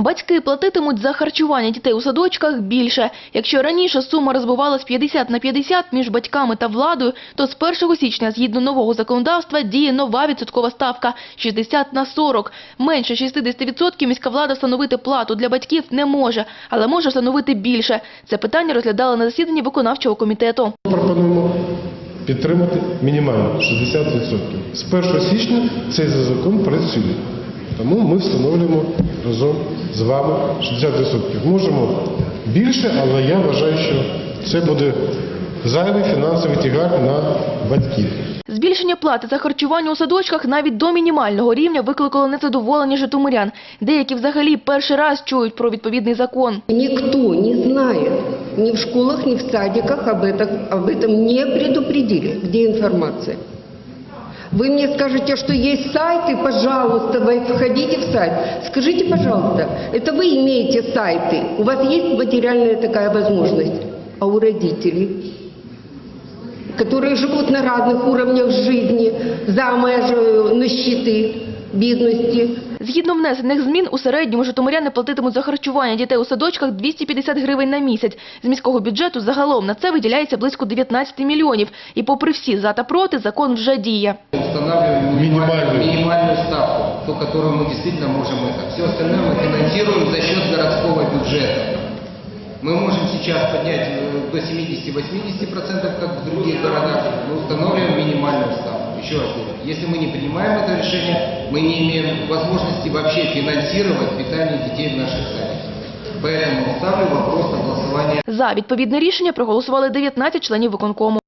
Батьки платитимуть за харчування дітей у садочках більше. Якщо раніше сума розбивалась 50 на 50 між батьками та владою, то з 1 січня, згідно нового законодавства, діє нова відсоткова ставка – 60 на 40. Менше 60% міська влада встановити плату для батьків не може, але може встановити більше. Це питання розглядали на засіданні виконавчого комітету. Пропонуємо підтримати мінімально 60%. З 1 січня цей закон працює. Тому ми встановлюємо разом з вами 60%. Можемо більше, але я вважаю, що це буде зайвий фінансовий тягар на батьків. Збільшення плати за харчування у садочках навіть до мінімального рівня викликало незадоволення житомирян. Деякі взагалі перший раз чують про відповідний закон. Никто не знает, ни в школах, ни в садиках об этом, об этом не предупредили. Где информация? Вы мне скажете, что есть сайты, пожалуйста, вы входите в сайт. Скажите, пожалуйста, это вы имеете сайты, у вас есть материальная такая возможность, а у родителей? которые живут на разных уровнях жизни, за межою нищеты, бедности, Згідно внесених змін, у середньому житомиряни платитимуть за харчування дітей у садочках 250 гривень на місяць. З міського бюджету загалом на це виділяється близько 19 мільйонів. І попри всі за та проти, закон вже діє. Устанавливаем Минимальную. минимальную, минимальную ставку, ту, которую мы действительно можем это. Все остальное мы финансируем за счет городского бюджета. Мы можем сейчас поднять э, до 70-80%, как в других городах, мы устанавливаем минимальную ставку. Еще раз говорю, если мы не принимаем это решение, мы не имеем возможности вообще финансировать питание детей в наших садиках. Поэтому ставлю вопрос на голосование За відповідне рішення проголосували 19 членів виконкому.